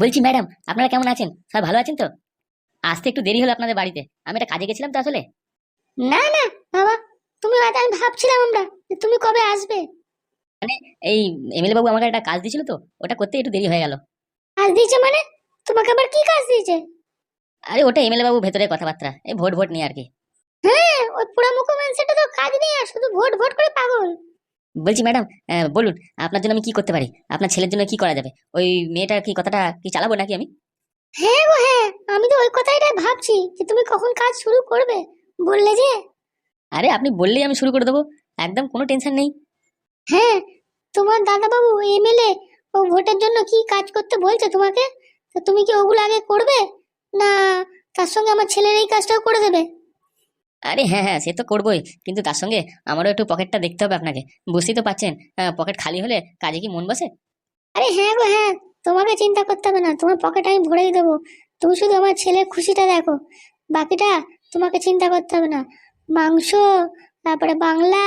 বলছি ম্যাডাম আপনারা কেমন আছেন? সবাই ভালো আছেন তো? আসতে একটু দেরি হলো আপনাদের বাড়িতে। আমি একটা কাজে গেছিলাম তো আসলে। না না বাবা তুমি হয়তো আমি ভাবছিলাম আমরা যে তুমি কবে আসবে। মানে এই এমএলএ বাবু আমাকে একটা কাজ দিয়েছিল তো ওটা করতে একটু দেরি হয়ে গেল। কাজ দিয়েছে মানে? তোমাকে আবার কি কাজ দিয়েছে? আরে ওটা এমএলএ বাবু ভেতরে কথাবার্তা এই ভোট ভোট নিয়ে আর কি। হ্যাঁ ওই পুরা মুখোমান সেটা তো কাজ নেই আর শুধু ভোট ভোট করে পাগল। বলছি ম্যাডাম বলুন আপনার জন্য আমি কি করতে পারি? আপনার ছেলের জন্য কি করা যাবে? ওই মেয়েটার কি কথাটা কি চালাবো নাকি আমি? হ্যাঁ গো হ্যাঁ আমি তো ওই কথাটাই ভাবছি যে তুমি কখন কাজ শুরু করবে বললে যে। আরে আপনি বললেই আমি শুরু করে দেবো একদম কোনো টেনশন নেই। হ্যাঁ তোমার দাদা দাদাবাবু এমএলএ ও ভোটের জন্য কি কাজ করতে বলছে তোমাকে? তো তুমি কি ওগুলো আগে করবে? না তার সঙ্গে আমার ছেলের এই কাজটাও করে দেবে। আরে হ্যাঁ হ্যাঁ সে তো করবোই। কিন্তু তার সঙ্গে আমারও একটু পকেটটা দেখতে হবে আপনাকে। বুঝতেই তো পাচ্ছেন পকেট খালি হলে কাজে কি মন বসে? আরে হ্যাঁ গো হ্যাঁ তোমাকে চিন্তা করতে হবে না তোমার পকেট আমি ভরেই দেবো। তুমি শুধু আমার ছেলের খুশিটা দেখো বাকিটা তোমাকে চিন্তা করতে হবে না। মাংস তারপরে বাংলা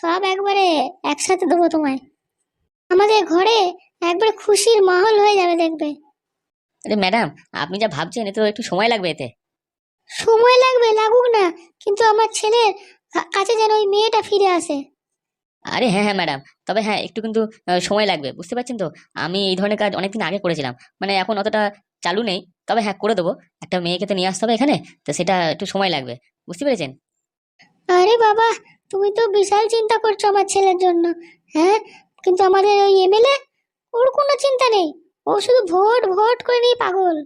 সব একবারে একসাথে দেবো তোমায়। আমাদের ঘরে একবারে খুশির মাহল হয়ে যাবে দেখবে। আরে ম্যাডাম আপনি যা ভাবছেন এতে একটু সময় লাগবে এতে। সময় লাগবে লাগুক না। কিন্তু আমার ছেলের কাছে যেন ওই মেয়েটা ফিরে আসে। আরে হ্যাঁ হ্যাঁ ম্যাডাম তবে হ্যাঁ একটু কিন্তু সময় লাগবে বুঝতে পারছেন তো? আমি এই ধরনের কাজ অনেকদিন আগে করেছিলাম। মানে এখন অতটা চালু নেই। তবে হ্যাঁ করে দেবো। একটা মেয়েকে তো নিয়ে আসতে হবে এখানে তো সেটা একটু সময় লাগবে। বুঝতে পেরেছেন? আরে বাবা তুমি তো বিশাল চিন্তা করছ আমার ছেলের জন্য। হ্যাঁ? কিন্তু আমাদের ওই এমএলএ ওর কোনো চিন্তা নেই। ও শুধু ভোট ভোট করে নিয়ে পাগল।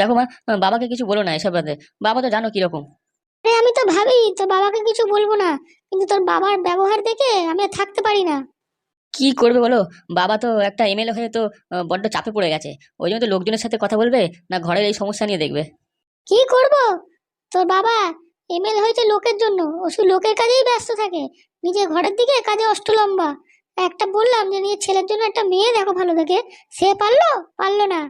দেখো মা বাবাকে কিছু বলো না এসব বাবা তো জানো কীরকম। আরে আমি তো ভাবি তো বাবাকে কিছু বলব না। কিন্তু তোর বাবার ব্যবহার দেখে আমি আর থাকতে পারি না। কি করবে বলো? বাবা তো একটা এমএলএ হয়ে তো বড্ড চাপে পড়ে গেছে। ওই জন্য তো লোকজনের সাথে কথা বলবে না ঘরের এই সমস্যা নিয়ে দেখবে। কি করব? তোর বাবা এমএল হয়েছে লোকের জন্য। ও শুধু লোকের কাজেই ব্যস্ত থাকে। নিজের ঘরের দিকে কাজে অষ্টলম্বা। একটা বললাম যে নিজের ছেলের জন্য একটা মেয়ে দেখো ভালো দেখে। সে পারল? পারল না।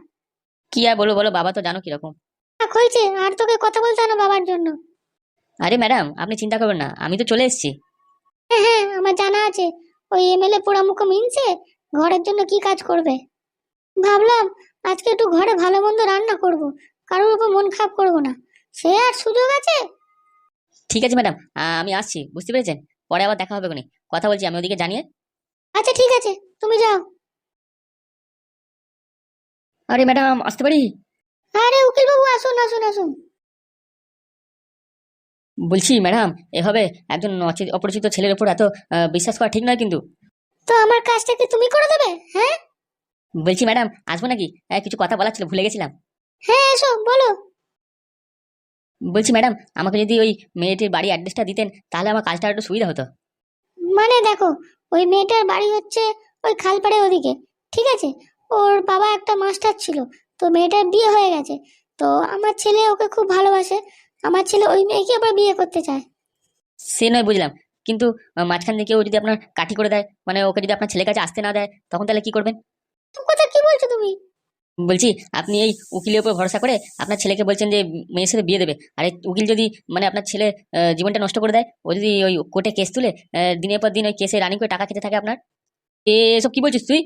কি আর বলো বলো বাবা তো জানো কীরকম। হয়েছে আর তোকে কথা বলতে হয় না বাবার জন্য। আরে ম্যাডাম আপনি চিন্তা করবেন না আমি তো চলে এসেছি। হ্যাঁ হ্যাঁ আমার জানা আছে। ওই এমএলএ পোড়ামুখো মিনছে ঘরের জন্য কি কাজ করবে? ভাবলাম আজকে একটু ঘরে ভালো মন্দ রান্না করব। কারোর উপর মন খারাপ করব না। সে আর সুযোগ আছে? ঠিক আছে ম্যাডাম আমি আসছি বুঝতে পেরেছেন? পরে আবার দেখা হবে কোনি কথা বলছি আমি ওদিকে জানিয়ে। আচ্ছা ঠিক আছে। তুমি যাও। আরে ম্যাডাম আসতে পারি? আরে উকিল বাবু আসুন আসুন আসুন। বলছি ম্যাডাম এভাবে একজন অচে- অপরিচিত ছেলের উপর এত আহ, বিশ্বাস করা ঠিক নয় কিন্তু। তো আমার কাজটা কি তুমি করে দেবে হ্যাঁ? বলছি ম্যাডাম আসব নাকি? আহ, কিছু কথা বলার ছিল ভুলে গেছিলাম। হ্যাঁ এসো বলো। বলছি ম্যাডাম আমাকে যদি ওই মেয়েটির বাড়ি অ্যাড্রেসটা দিতেন তাহলে আমার কাজটা একটু সুবিধা হতো। মানে দেখো ওই মেয়েটার বাড়ি হচ্ছে ওই খালপাড়ে ওদিকে ঠিক আছে? ওর বাবা একটা মাস্টার ছিল তো মেয়েটার বিয়ে হয়ে গেছে। তো আমার ছেলে ওকে খুব ভালোবাসে। আমার ছেলে ওই মেয়েকে আবার বিয়ে করতে চায়। সে নয় বুঝলাম। কিন্তু মাঝখান থেকে ও যদি আপনার কাঠি করে দেয় মানে ওকে যদি আপনার ছেলের কাছে আসতে না দেয় তখন তাহলে কি করবেন? তো কথা কি বলছো তুমি? বলছি আপনি এই উকিলের উপর ভরসা করে আপনার ছেলেকে বলছেন যে মেয়ের সাথে বিয়ে দেবে। আর এই উকিল যদি মানে আপনার ছেলে জীবনটা নষ্ট করে দেয় ও যদি ওই কোর্টে কেস তুলে দিনের পর দিন ওই কেসে রানিং করে টাকা খেতে থাকে আপনার? এসব কি বলছিস তুই?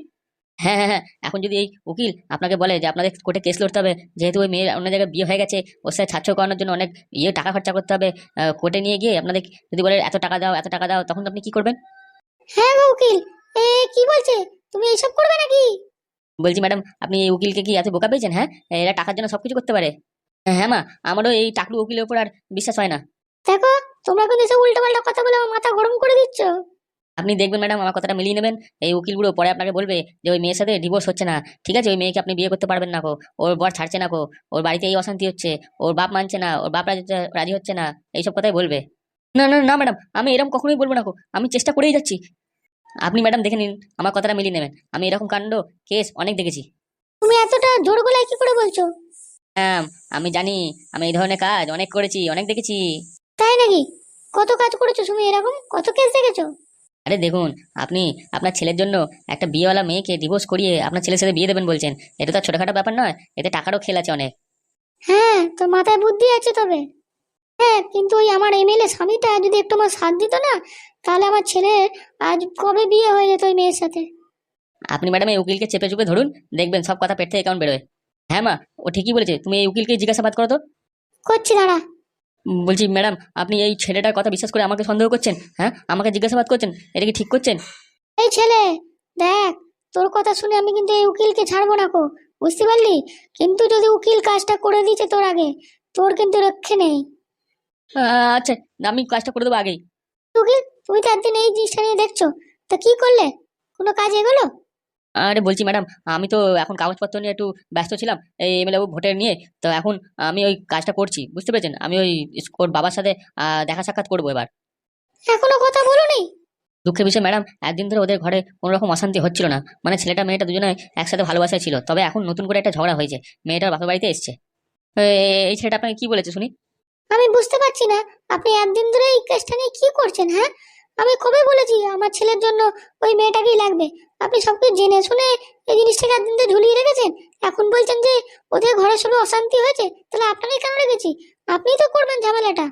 হ্যাঁ হ্যাঁ হ্যাঁ। এখন যদি এই উকিল আপনাকে বলে যে আপনাদের কোর্টে কেস লড়তে হবে যেহেতু ওই মেয়ের অন্য জায়গায় বিয়ে হয়ে গেছে ওর সাথে ছাড়ছাড় করানোর জন্য অনেক ইয়ে টাকা খরচা করতে হবে কোর্টে নিয়ে গিয়ে আপনাদের যদি বলে এত টাকা দাও এত টাকা দাও তখন আপনি কি করবেন? হ্যাঁ গো উকিল। এ কি বলছে? তুমি এইসব করবে নাকি? বলছি ম্যাডাম আপনি এই উকিলকে কি এত বোকা পেয়েছেন হ্যাঁ? এরা টাকার জন্য সবকিছু করতে পারে। হ্যাঁ মা আমারও এই টাকলু উকিলের উপর আর বিশ্বাস হয় না। দেখো তোমরা কিন্তু এসব উল্টো পাল্টা কথা বলে আমার মাথা গরম করে দিচ্ছ। আপনি দেখবেন ম্যাডাম আমার কথাটা মিলিয়ে নেবেন। এই উকিলগুলো পরে আপনাকে বলবে যে ওই মেয়ের সাথে ডিভোর্স হচ্ছে না। ঠিক আছে? ওই মেয়েকে আপনি বিয়ে করতে পারবেন না কো ওর বর ছাড়ছে না কো ওর বাড়িতে এই অশান্তি হচ্ছে। ওর বাপ মানছে না। ওর বাপ রাজি রাজি হচ্ছে না। এইসব কথাই বলবে। না না না ম্যাডাম। আমি এরকম কখনোই বলব না কো আমি চেষ্টা করেই যাচ্ছি। আপনি ম্যাডাম দেখে নিন। আমার কথাটা মিলিয়ে নেবেন। আমি এরকম কাণ্ড কেস অনেক দেখেছি। তুমি এতটা জোর গলায় কি করে বলছো? ম্যাম আমি জানি। আমি এই ধরনের কাজ অনেক করেছি অনেক দেখেছি। তাই নাকি? কত কাজ করেছ তুমি এরকম? কত কেস দেখেছ? আরে দেখুন আপনি আপনার ছেলের জন্য একটা বিয়েওয়ালা মেয়েকে ডিভোর্স করিয়ে আপনার ছেলের সাথে বিয়ে দেবেন বলছেন। এটা তো আর ছোটখাটো ব্যাপার নয় এতে টাকারও খেল আছে অনেক। হ্যাঁ তো মাথায় বুদ্ধি আছে তবে। হ্যাঁ কিন্তু ওই আমার এমএলএ স্বামীটা যদি একটু আমার সাথ দিত না তাহলে আমার ছেলে আজ কবে বিয়ে হয়ে যেত ওই মেয়ের সাথে? আপনি ম্যাডাম এই উকিলকে চেপে চুপে ধরুন দেখবেন সব কথা পেট থেকে কেমন বেরোয়। হ্যাঁ মা ও ঠিকই বলেছে তুমি এই উকিলকে জিজ্ঞাসাবাদ করো তো। করছি দাঁড়া। বলছি ম্যাডাম আপনি এই ছেলেটার কথা বিশ্বাস করে আমাকে সন্দেহ করছেন? হ্যাঁ? আমাকে জিজ্ঞাসাবাদ করছেন? এটা কি ঠিক করছেন? এই ছেলে দেখ তোর কথা শুনে আমি কিন্তু এই উকিলকে ছাড়বো না কো বুঝতে পারলি? কিন্তু যদি উকিল কাজটা করে দিয়েছে তোর আগে তোর কিন্তু রক্ষে নেই। আচ্ছা আমি কাজটা করে দেবো আগেই। উকিল তুমি তো একদিন এই জিনিসটা নিয়ে দেখছ তা কি করলে? কোনো কাজ এগোলো? আরে বলছি ম্যাডাম আমি তো এখন কাগজপত্র নিয়ে একটু ব্যস্ত ছিলাম এই এম এমএলএ ভোটের নিয়ে তো এখন আমি ওই কাজটা করছি বুঝতে পেরেছেন? আমি ওই ওর বাবার সাথে দেখা সাক্ষাৎ করব এবার। এখনও কথা বলোনি? দুঃখের বিষয় ম্যাডাম একদিন ধরে ওদের ঘরে কোনো রকম অশান্তি হচ্ছিল না মানে ছেলেটা মেয়েটা দুজনে একসাথে ভালোবাসায় ছিল তবে এখন নতুন করে একটা ঝগড়া হয়েছে মেয়েটার বাপের বাড়িতে এসছে। এই ছেলেটা আপনাকে কি বলেছে শুনি? আমি বুঝতে পারছি না আপনি একদিন ধরে এই কাজটা নিয়ে কি করছেন হ্যাঁ? আমি কবে বলেছি আমার ছেলের জন্য ওই মেয়েটাকেই লাগবে। আপনি সবকিছু জেনে শুনে এই জিনিসটাকে একদিন ধরে ঝুলিয়ে রেখেছেন। এখন বলছেন যে ওদের ঘরের সঙ্গে অশান্তি হয়েছে তাহলে আপনাকেই কেন রেখেছি? আপনিই তো করবেন ঝামেলাটা।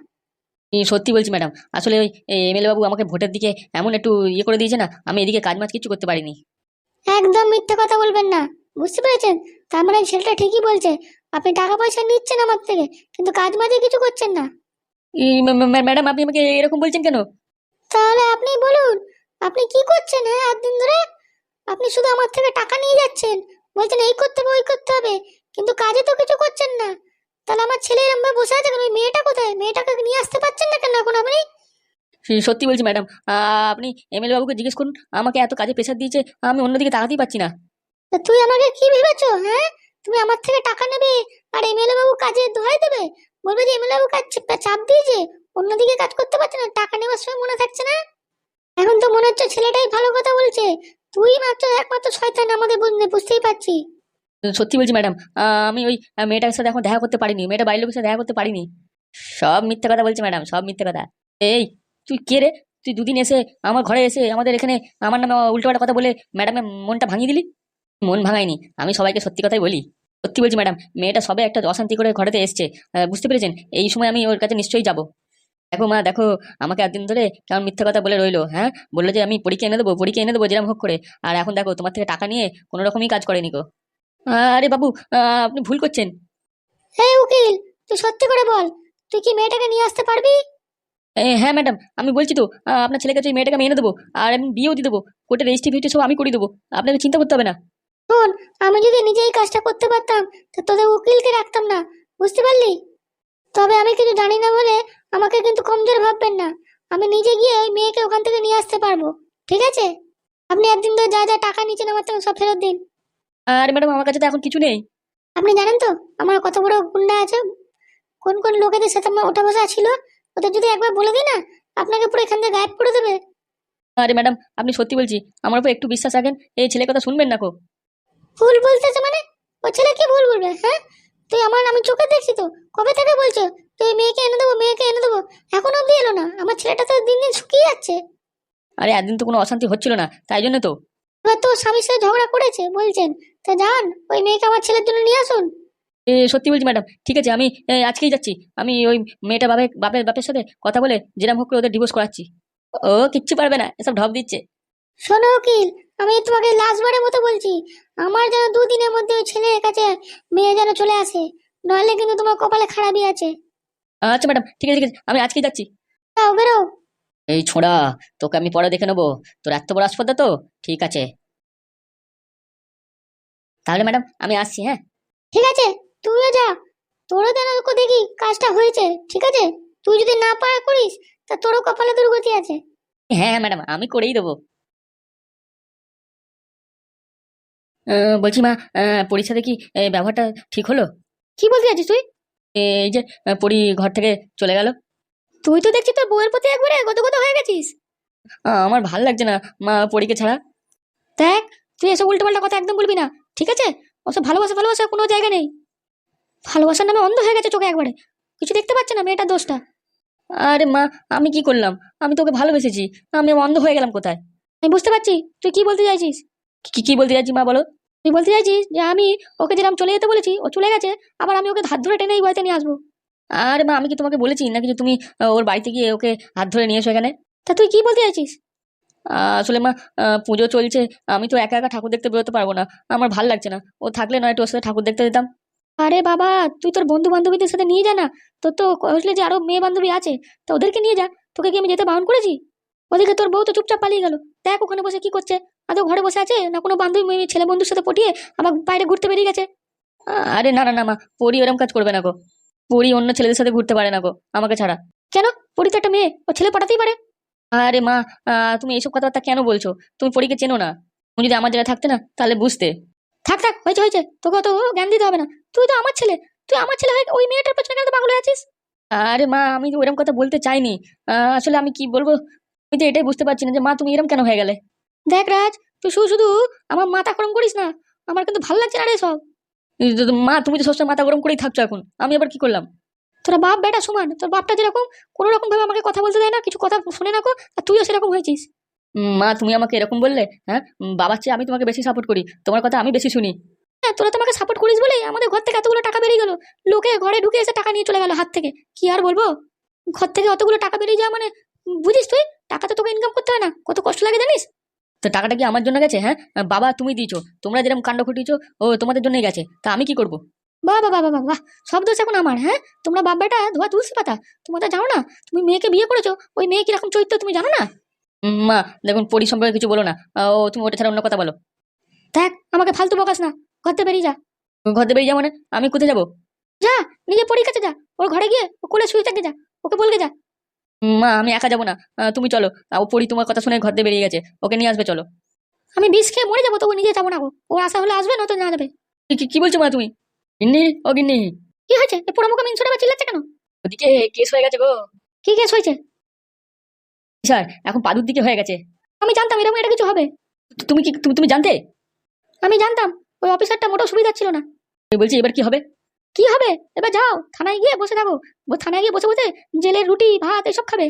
সত্যি বলছি ম্যাডাম আসলে ওই এমএলএ বাবু আমাকে ভোটের দিকে এমন একটু ইয়ে করে দিয়েছে না আমি এদিকে কাজ মাজ কিছু করতে পারিনি। একদম মিথ্যে কথা বলবেন না বুঝতে পেরেছেন? তার মানে ছেলেটা ঠিকই বলছে আপনি টাকা পয়সা নিচ্ছেন আমার থেকে কিন্তু কাজ মাঝে কিছু করছেন না। ম্যাডাম আপনি আমাকে এরকম বলছেন কেন? তাহলে আপনি বলুন আপনি কি করছেন হ্যাঁ একদিন ধরে? আপনি শুধু আমার থেকে টাকা নিয়ে যাচ্ছেন। বলছেন এই করতে হবে ওই করতে হবে। কিন্তু কাজে তো কিছু করছেন না। তাহলে আমার ছেলে ভাবে বসে আছে কেন? ওই মেয়েটা কোথায়? মেয়েটাকে নিয়ে আসতে পারছেন না কেন এখন আপনি? সত্যি বলছি ম্যাডাম আপনি এমএলএ বাবুকে জিজ্ঞেস করুন আমাকে এত কাজে প্রেশার দিয়েছে আমি অন্যদিকে তাকাতেই পাচ্ছি না। তা তুই আমাকে কি ভেবেছো হ্যাঁ? তুমি আমার থেকে টাকা নেবে আর এমএলএ বাবু কাজে দোহাই দেবে? বলবে যে এমএলএ বাবু কাজ চাপ দিয়েছে অন্যদিকে কাজ করতে পারছে না, টাকা নেওয়ার সময় মনে থাকছে না। এখন তো মনে হচ্ছে ছেলেটাই ভালো কথা বলছে। তুই মাত্র একমাত্র শয়তান আমাদের বুঝ- বুঝতেই পারছি। সত্যি বলছি ম্যাডাম আমি ওই মেয়েটার সাথে এখন দেখা করতে পারিনি, মেয়েটা বাড়ির লোকের সাথে দেখা করতে পারিনি। সব মিথ্যে কথা বলছি ম্যাডাম, সব মিথ্যে কথা। এই, তুই কে রে? তুই দুদিন এসে আমার ঘরে এসে আমাদের এখানে আমার নামে উল্টোপাল্টা কথা বলে ম্যাডামের মনটা ভাঙিয়ে দিলি? মন ভাঙায়নি, আমি সবাইকে সত্যি কথাই বলি। সত্যি বলছি ম্যাডাম, মেয়েটা সবে একটা অশান্তি করে ঘরেতে এসছে। বুঝতে পেরেছেন? এই সময় আমি ওর কাছে নিশ্চয়ই যাব। দেখো মা দেখো আমাকে একদিন ধরে কেমন মিথ্যে কথা বলে রইল হ্যাঁ? বলল যে আমি পরীক্ষা এনে দেবো পরীক্ষা এনে দেবো যেরকম হোক করে। আর এখন দেখো তোমার থেকে টাকা নিয়ে কোনো রকমই কাজ করেনি গো। আরে বাবু আপনি ভুল করছেন। এই উকিল তুই সত্যি করে বল তুই কি মেয়েটাকে নিয়ে আসতে পারবি? হ্যাঁ ম্যাডাম আমি বলছি তো আপনার ছেলের কাছে মেয়েটাকে আমি এনে দেবো আর আমি বিয়েও দিয়ে দেবো কোর্টে রেজিস্ট্রি ফিস্ট্রি সব আমি করে দেবো আপনাকে চিন্তা করতে হবে না। শোন আমি যদি নিজেই কাজটা করতে পারতাম তা তোদের উকিলকে রাখতাম না বুঝতে পারলি? তবে আমি কিছু জানি না বলে আমাকে কিন্তু কমজোর ভাববেন না। আমি নিজে গিয়ে ওই মেয়েকে ওখান থেকে নিয়ে আসতে পারব। ঠিক আছে? আপনি একদিন ধরে যা যা টাকা নিচ্ছেন আমার থেকে সব ফেরত দিন। আরে ম্যাডাম আমার কাছে তো এখন কিছু নেই। আপনি জানেন তো আমার কত বড় গুন্ডা আছে। কোন কোন লোকেদের সাথে আমার ওঠা বসা ছিল ওদের যদি একবার বলে দিই না আপনাকে পুরো এখান থেকে গায়েব করে দেবে। আরে ম্যাডাম আপনি সত্যি বলছি আমার উপর একটু বিশ্বাস রাখেন এই ছেলের কথা শুনবেন না কো। ভুল বলতেছে মানে? ও ছেলে কি ভুল বলবে হ্যাঁ? তুই আমার আমি চোখে দেখছি তো? কবে থেকে বলছো? তুই মেয়েকে এনে দেবো মেয়েকে এনে দেবো? এখন অব্দি এলো না। আমার ছেলেটা তো দিন দিন শুকিয়ে যাচ্ছে। আরে একদিন তো কোনো অশান্তি হচ্ছিল না তাই জন্য তো। এবার তো স্বামীর সাথে ঝগড়া করেছে বলছেন। তা যান ওই মেয়েকে আমার ছেলের জন্য নিয়ে আসুন। এ সত্যি বলছি ম্যাডাম ঠিক আছে আমি এ, আজকেই যাচ্ছি। আমি ওই মেয়েটা বাপের বাপের বাপের সাথে কথা বলে যেরকম হোক করে ওদের ডিভোর্স করাচ্ছি। ও কিচ্ছু পারবে না এসব ঢপ দিচ্ছে। শোনো উকিল আমি তোমাকে লাস্টবারের মতো বলছি। আমার যেন দুদিনের মধ্যে ওই ছেলের কাছে মেয়ে যেন চলে আসে নইলে কিন্তু তোমার কপালে খারাপই আছে। আচ্ছা ম্যাডাম ঠিক আছে ঠিক আছে আমি আজকেই যাচ্ছি। যাও বেরো। এই ছোড়া তোকে আমি পরে দেখে নেব। তোর এত বড় আসপদা তো? ঠিক আছে। তাহলে ম্যাডাম আমি আসছি হ্যাঁ? ঠিক আছে তুইও যা। তোরও যেন ওকে দেখি কাজটা হয়েছে ঠিক আছে? তুই যদি না পারা করিস তা তোরও কপালে দুর্গতি আছে। হ্যাঁ ম্যাডাম আমি করেই দেবো। বলছি মা সাথে কি ব্যবহারটা ঠিক হলো? কি বলতে চাচ্ছিস তুই? এই যে পরী ঘর থেকে চলে গেল। তুই তো দেখছি তোর বউয়ের প্রতি একবারে গত গত হয়ে গেছিস। আমার ভালো লাগছে না মা পরীকে ছাড়া। দেখ তুই এসব উল্টোপাল্টা কথা একদম বলবি না ঠিক আছে? ওসব ভালোবাসা ভালোবাসা কোনো জায়গা নেই। ভালোবাসার নামে অন্ধ হয়ে গেছে চোখে একবারে। কিছু দেখতে পাচ্ছে না মেয়েটার দোষটা? আরে মা আমি কি করলাম? আমি তোকে ভালোবেসেছি। আমি অন্ধ হয়ে গেলাম কোথায়? আমি বুঝতে পারছি তুই কি বলতে চাইছিস? কি কি বলতে চাইছি মা বলো? তুই বলতে চাইছিস যে আমি ওকে যেরকম চলে যেতে বলেছি, ও চলে গেছে, আবার আমি ওকে হাত ধরে টেনে এই বাড়িতে নিয়ে আসব? আরে মা, আমি কি তোমাকে বলেছি নাকি যে তুমি ওর বাড়িতে গিয়ে ওকে হাত ধরে নিয়ে এসো এখানে? তা তুই কি বলতে চাইছিস? আসলে মা পুজো চলছে, আমি তো একা একা ঠাকুর দেখতে বেরোতে পারব না, আমার ভালো লাগছে না। ও থাকলে নয় একটু ওর সাথে ঠাকুর দেখতে দিতাম আরে বাবা, তুই তোর বন্ধু বান্ধবীদের সাথে নিয়ে যা না, তোর তো কইলে যে আরও মেয়ে বান্ধবী আছে, তা ওদেরকে নিয়ে যা, তোকে কি আমি যেতে বারণ করেছি? ওদিকে তোর বউ তো চুপচাপ পালিয়ে গেল, দেখ ওখানে বসে কি করছে। আদৌ ঘরে বসে আছে না কোনো বান্ধবী মেয়ে ছেলে বন্ধুর সাথে পটিয়ে আমার বাইরে ঘুরতে বেরিয়ে গেছে? আরে না না না, মা, পরি ওরম কাজ করবে না গো। পরি অন্য ছেলেদের সাথে ঘুরতে পারে না গো, আমাকে ছাড়া। কেন? পরি তো একটা মেয়ে, ও ছেলে পাঠাতেই পারে। আরে মা তুমি এইসব কথাবার্তা কেন বলছো? তুমি পরীকে চেনো না। তুমি যদি আমার জায়গায় থাকতে না, তাহলে বুঝতে। থাক থাক, হয়েছে হয়েছে, তোকে অত জ্ঞান দিতে হবে না। তুই তো আমার ছেলে, তুই আমার ছেলে হয়ে ওই মেয়েটার পেছনে কেন পাগল হয়ে আছিস? আরে মা, আমি ওরকম কথা বলতে চাইনি। আসলে আমি কি বলব? আমি তো এটাই বুঝতে পারছি না যে মা, তুমি এরকম কেন হয়ে গেলে? দেখ রাজ তুই শুধু শুধু আমার মাথা গরম করিস না আমার কিন্তু ভালো লাগছে না রে সব। মা তুমি তো সবসময় মাথা গরম করেই থাকছো এখন আমি আবার কি করলাম? তোরা বাপ বেটা সমান তোর বাপটা যেরকম কোনো রকম ভাবে আমাকে কথা বলতে দেয় না কিছু কথা শুনে না আর তুইও সেরকম হয়েছিস। মা তুমি আমাকে এরকম বললে হ্যাঁ? বাবার চেয়ে আমি তোমাকে বেশি সাপোর্ট করি তোমার কথা আমি বেশি শুনি। হ্যাঁ তোরা তোমাকে সাপোর্ট করিস বলেই আমাদের ঘর থেকে এতগুলো টাকা বেরিয়ে গেলো। লোকে ঘরে ঢুকে এসে টাকা নিয়ে চলে গেল হাত থেকে। কি আর বলব? ঘর থেকে অতগুলো টাকা বেরিয়ে যাওয়া মানে বুঝিস তুই? টাকা তো তোকে ইনকাম করতে হয় না কত কষ্ট লাগে জানিস? তো টাকাটা কি আমার জন্য গেছে? হ্যাঁ? বাবা তুমি দিয়েছ। তোমরা যেরকম কাণ্ড ঘটিয়েছো ও তোমাদের জন্যই গেছে। তা আমি কি করব? বাহ বাবা বাহ বাহ সব দোষ এখন আমার হ্যাঁ? তোমরা বাপ বেটা ধোয়া তুলসী পাতা তোমরা তো জানো না তুমি মেয়েকে বিয়ে করেছ ওই মেয়ে কীরকম চরিত্র তুমি জানো না? উম, মা দেখুন পরি সম্পর্কে কিছু বলো না। ও তুমি ওটা ছাড়া অন্য কথা বলো। দেখ আমাকে ফালতু বকাস না। ঘর থেকে বেরিয়ে যা। ঘর থেকে বেরিয়ে যাব মানে আমি কোথায় যাব? যা নিজে পরীর কাছে যা। ওর ঘরে গিয়ে ও কোলে শুয়ে থাকে যা। ওকে বলকে যা। মা, আমি একা যাব না। তুমি চলো। ও পরি তোমার কথা শুনে ঘর থেকে বেরিয়ে গেছে। ওকে নিয়ে আসবে, চলো। আমি বিষ খেয়ে মরে যাব, তবু নিজে যাব না গো। ওর আশা হলে আসবে না তো না যাবে। কি- বলছো মা তুমি? গিন্নি, ও গিন্নি। কি হয়েছে? পোড়া মুখে মিংসটা আবার চিল্লাচ্ছে কেন? ওদিকে কেস হয়ে গেছে গো। কি কেস হয়েছে? স্যার, এখন পাদুর দিকে হয়ে গেছে। আমি জানতাম এরকম এটা কিছু হবে। তুমি কি তুমি তুমি জানতে? আমি জানতাম। ওই অফিসারটা মোটেও সুবিধা ছিল না। বলছি, এবার কি হবে? কি হবে? এবার যাও থানায় গিয়ে বসে থাকো। থানায় গিয়ে বসে বসে জেলের রুটি ভাত এসব খাবে।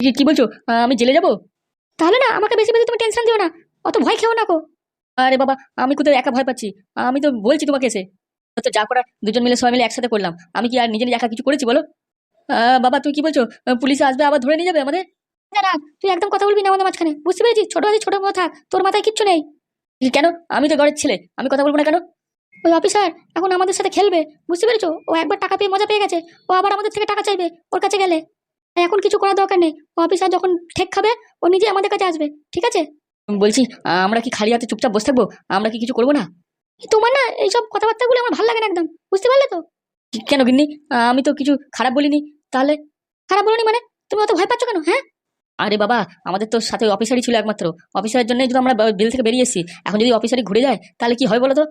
কি- কি বলছো? আমি জেলে যাব? তাহলে না আমাকে বেশি বেশি তুমি টেনশন দিও না। অত ভয় খেও না গো আরে বাবা আমি কোথাও একা ভয় পাচ্ছি? আমি তো বলছি তোমাকে এসে। তো যা করার দুজন মিলে সবাই মিলে একসাথে করলাম। আমি কি আর নিজে নিজে একা কিছু করেছি বলো? বাবা তুই কি বলছো? পুলিশে আসবে আবার ধরে নিয়ে যাবে আমাদের? দাঁড়া তুই একদম কথা বলবি না আমাদের মাঝখানে। বুঝতে পেরেছিস? ছোট আছিস ছোট মতো থাক তোর মাথায় কিচ্ছু নেই। কেন? আমি তো ঘরের ছেলে। আমি কথা বলব না কেন? ওই অফিসার এখন আমাদের সাথে খেলবে বুঝতে পেরেছ? ও একবার টাকা পেয়ে মজা পেয়ে গেছে ও আবার আমাদের থেকে টাকা চাইবে ওর কাছে গেলে। এখন কিছু করার দরকার নেই ও অফিসার যখন ঠেক খাবে ও নিজে আমাদের কাছে আসবে ঠিক আছে? বলছি আমরা কি খালি হাতে চুপচাপ বসে থাকব? আমরা কি কিছু করব না? তোমার না এইসব কথাবার্তাগুলো আমার ভালো লাগে না একদম বুঝতে পারলে তো? কেন গিন্নি? আমি তো কিছু খারাপ বলিনি তাহলে? খারাপ বলনি মানে? তুমি অত ভয় পাচ্ছ কেন হ্যাঁ? আরে বাবা আমাদের তো সাথে অফিসারই ছিল একমাত্র অফিসারের জন্য যদি আমরা বিল থেকে বেরিয়ে এসেছি এখন যদি অফিসারই ঘুরে যায় তাহলে কি হয় বলো তো?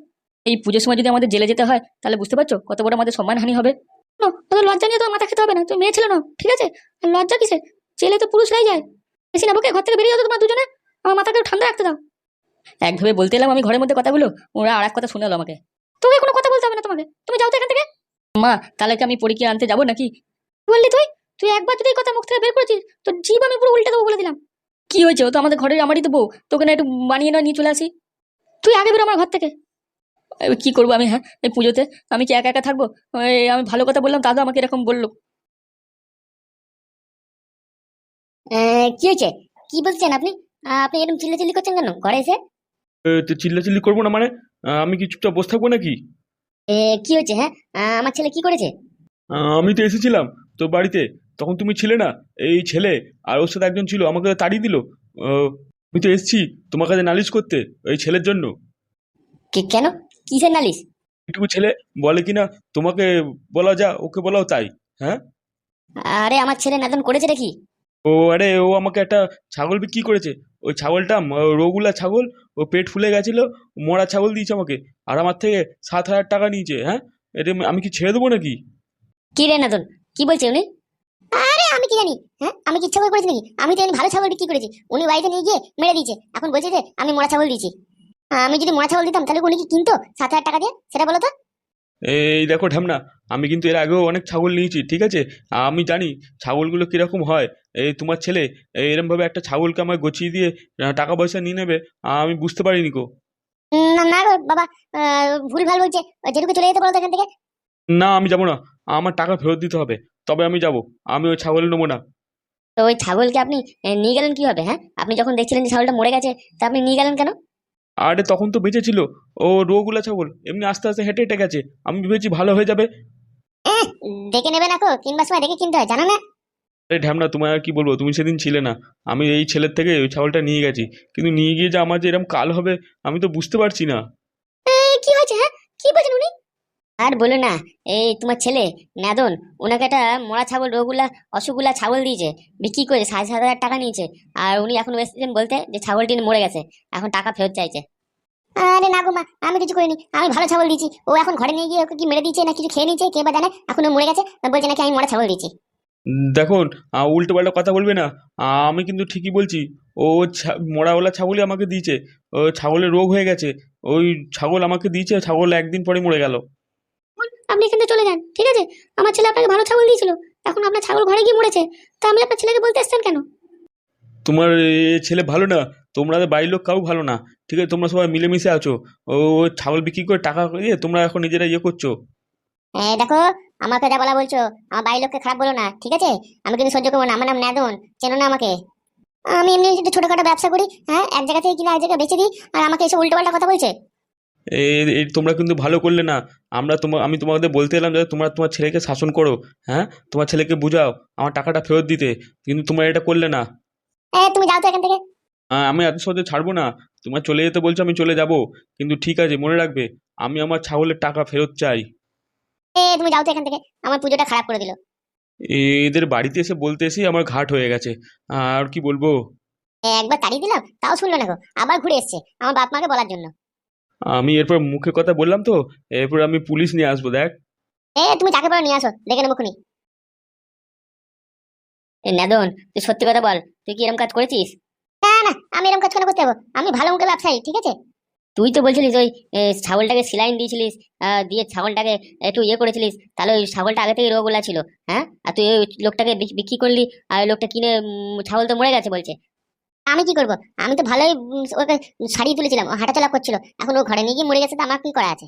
এই পুজোর সময় যদি আমাদের জেলে যেতে হয়, তাহলে বুঝতে পারছ কত বড় আমাদের সম্মানহানি হবে? না লজ্জা নিয়ে তো মাথা খেতে হবে না, তুমি মেয়ে ছিল না ঠিক আছে? আর লজ্জা কিসে জেলে তো পুরুষ পুরুষরাই যায়। বেশি না, বকে, ঘর থেকে বেরিয়ে যাও তোমার দুজনে, আমার মাথাকে ঠান্ডা রাখতে দাও। একভাবে বলতে এলাম আমি ঘরের মধ্যে কথাগুলো, ওরা আর এক কথা শুনে আমাকে। তোকে কোনো কথা বলতে হবে না তোমাকে, তুমি যাও তো এখান থেকে। মা, তাহলে কি আমি পরীক্ষা আনতে যাব নাকি? বললি তুই? তুই একবার যদি কথা মুখ থেকে বের করেছিস তো জীব আমি পুরো উল্টে দেবো বলে দিলাম। কি হয়েছে? ও তো আমাদের ঘরের আমারই তো বউ, তোকে না একটু বানিয়ে না নিয়ে চলে আসি? তুই আগে বেরো আমার ঘর থেকে। কি করব আমি হ্যাঁ? এই পুজোতে আমি কি একা একা থাকব? এই আমি ভালো কথা বললাম দাদা আমাকে এরকম বলল। কি হয়েছে? কি বলছেন আপনি? আপনি এরকম চিল্লা চিল্লি করছেন কেন? ঘরে এসে? এ, তো চিল্লাচিল্লি করব না মানে? আমি কি চুপচাপ বসে থাকব নাকি? কি হয়েছে হ্যাঁ? আমার ছেলে কি করেছে? আমি তো এসেছিলাম তো বাড়িতে। তখন তুমি ছিলে না এই ছেলে। আর ওর সাথে একজন ছিল আমাকে তাড়িয়ে দিল। আমি তো এসেছি তোমার কাছে নালিশ করতে এই ছেলের জন্য। কেন? কিসের নালিশ? এটুকু ছেলে বলে কিনা? তোমাকে বলা যা ওকে বলাও তাই হ্যাঁ? আরে আমার ছেলে নাদন করেছে নাকি? ও আরে ও আমাকে একটা ছাগল বিক্রি করেছে। ওই ছাগলটা রোগুলা ছাগল ও পেট ফুলে গেছিল মরা ছাগল দিয়েছে আমাকে। আর আমার থেকে সাত হাজার টাকা নিয়েছে হ্যাঁ? এটা আমি কি ছেড়ে দেবো নাকি? কি রে নাদন? কি বলছে উনি? আরে আমি কি জানি হ্যাঁ? আমি কি ইচ্ছা করে করেছি নাকি? আমি তো এমনি ভালো ছাগল বিক্রি করেছি। উনি বাড়িতে নিয়ে গিয়ে মেরে দিয়েছে। এখন বলছে যে আমি মোড়া ছাগল দিয়েছি। আমি যদি মোড়া ছাগল দিতাম তাহলে উনি কি কিনতো? সাত হাজার টাকা দিয়ে? সেটা বলো তো। এই দেখো ঢামনা আমি কিন্তু এর আগেও অনেক ছাগল নিয়েছি ঠিক আছে? আমি জানি ছাগলগুলো কীরকম হয়। এই তোমার ছেলে এরমভাবে একটা ছাগলকে আমায় গছিয়ে দিয়ে টাকা পয়সা নিয়ে নেবে আমি বুঝতে পারিনি গো। না না গো বাবা ভুল ভালো বলছে। যেটুকু চলে যেতে তো এখান থেকে। না আমি যাব না। আমার টাকা ফেরত দিতে হবে। তবে আমি যাব। আমি ওই ছাগল নেব না। তো ওই ছাগলকে আপনি নিয়ে গেলেন কীভাবে হ্যাঁ? আপনি যখন দেখছিলেন যে ছাগলটা মরে গেছে তা আপনি নিয়ে গেলেন কেন? আরে তখন তো বেঁচে ছিল ও রোগুলা ছাগল এমনি আস্তে আস্তে হেঁটে হেঁটে গেছে। আমি ভেবেছি ভালো হয়ে যাবে। দেখে নেবে না কো কিনবার সময় দেখে কিনতে হয় জানো না? আরে ঢ্যামনা তোমায় আর কি বলব? তুমি সেদিন ছিলে না। আমি এই ছেলের থেকে ওই ছাগলটা নিয়ে গেছি। কিন্তু নিয়ে গিয়ে যে আমার যে এরকম কাল হবে আমি তো বুঝতে পারছি না এই, কি হয়েছে হ্যাঁ কি বলছেন উনি আর বলো না এই তোমার ছেলে নাদন ওনাকে একটা মরা ছাগল রোগগুলা অসুখগুলা ছাগল দিয়েছে। বিক্রি করে সাড়ে সাত হাজার টাকা নিয়েছে। আর উনি এখন এসেছেন বলতে যে ছাগলটি মরে গেছে। এখন টাকা ফেরত চাইছে। আরে না গো মা আমি কিছু করিনি। আমি ভালো ছাগল দিয়েছি। ও এখন ঘরে নিয়ে গিয়ে ওকে কি মেরে দিয়েছে না কিছু খেয়ে নিয়েছে? কে বা জানে? এখন ও মরে গেছে। বলছে নাকি আমি মরা ছাগল দিয়েছি। দেখুন উল্টো পাল্টা কথা বলবে না। আমি কিন্তু ঠিকই বলছি। ও ছা- মরাওয়ালা ছাগলই আমাকে দিয়েছে। ও ছাগলের রোগ হয়ে গেছে। ওই ছাগল আমাকে দিয়েছে ছাগল একদিন পরে মরে গেল। আপনি এখান থেকে চলে যান ঠিক আছে? আমার ছেলে আপনাকে ভালো ছাগল দিয়েছিল। এখন আপনার ছাগল ঘরে গিয়ে মরেছে। তা আমি আপনার ছেলেকে বলতে এসছেন কেন? তোমার এ ছেলে ভালো না তোমরা বাড়ির লোক কাউ ভালো না। ঠিক আছে তোমরা সবাই মিলেমিশে আছো। ও ছাগল বিক্রি করে টাকা দিয়ে তোমরা এখন নিজেরা ইয়ে করছ। এই দেখো আমাকে যা বলা বলছো আমার বাড়ির লোককে খারাপ বলো না ঠিক আছে? আমি কিন্তু সহ্য করব না আমার নাম নাদন চেনো না আমাকে? আমি এমনি ছোটখাটো ব্যবসা করি হ্যাঁ? এক জায়গা থেকে কিনা এক জায়গায় বেচে দিই আর আমাকে এসে উল্টো পাল্টা কথা বলছে। এই তোমরা কিন্তু ভালো করলে না। আমরা তোমার আমি তোমাদের বলতে এলাম যে তোমরা তোমার ছেলেকে শাসন করো হ্যাঁ? তোমার ছেলেকে বুঝাও আমার টাকাটা ফেরত দিতে কিন্তু তোমরা এটা করলে না। তুমি যাও তো এখান থেকে। আমি এত সহজে ছাড়বো না। তোমার চলে যেতে বলছো আমি চলে যাব। কিন্তু ঠিক আছে মনে রাখবে আমি আমার ছাগলের টাকা ফেরত চাই। এ তুমি যাও তো এখান থেকে। আমার পুজোটা খারাপ করে দিল। এদের বাড়িতে এসে বলতে এসেই আমার ঘাট হয়ে গেছে। আর কি বলব? একবার তাড়িয়ে দিলাম? তাও শুনলো না গো। আবার ঘুরে এসছে আমার বাপ মাকে বলার জন্য। আমি এরপর মুখে কথা বললাম তো, এরপর আমি পুলিশ নিয়ে আসব, দেখ। এ, তুমি চাকে পড়ে নিয়ে আসো, দেখে নেব খুনি নাদন তুই সত্যি কথা বল, তুই কি এরকম কাজ করেছিস? না না, আমি এরকম কাজ কেন করতে যাব? আমি ভালো মুখে ব্যবসায়ী, ঠিক আছে? তুই তো বলছিলিস ওই ছাগলটাকে সিলাইন দিয়েছিলিস দিয়ে ছাগলটাকে একটু ইয়ে করেছিলিস, তাহলে ওই ছাগলটা আগে থেকে রোগগুলা ছিল হ্যাঁ? আর তুই ওই লোকটাকে বিক্রি করলি, আর ওই লোকটা কিনে ছাগল তো মরে গেছে বলছে। আমি কি করব? আমি তো ভালোই ওকে সারিয়ে তুলেছিলাম, ও হাঁটাচলা করছিল। এখন ও ঘরে নিয়ে গিয়ে মরে গেছে, তো আমার কি করা আছে?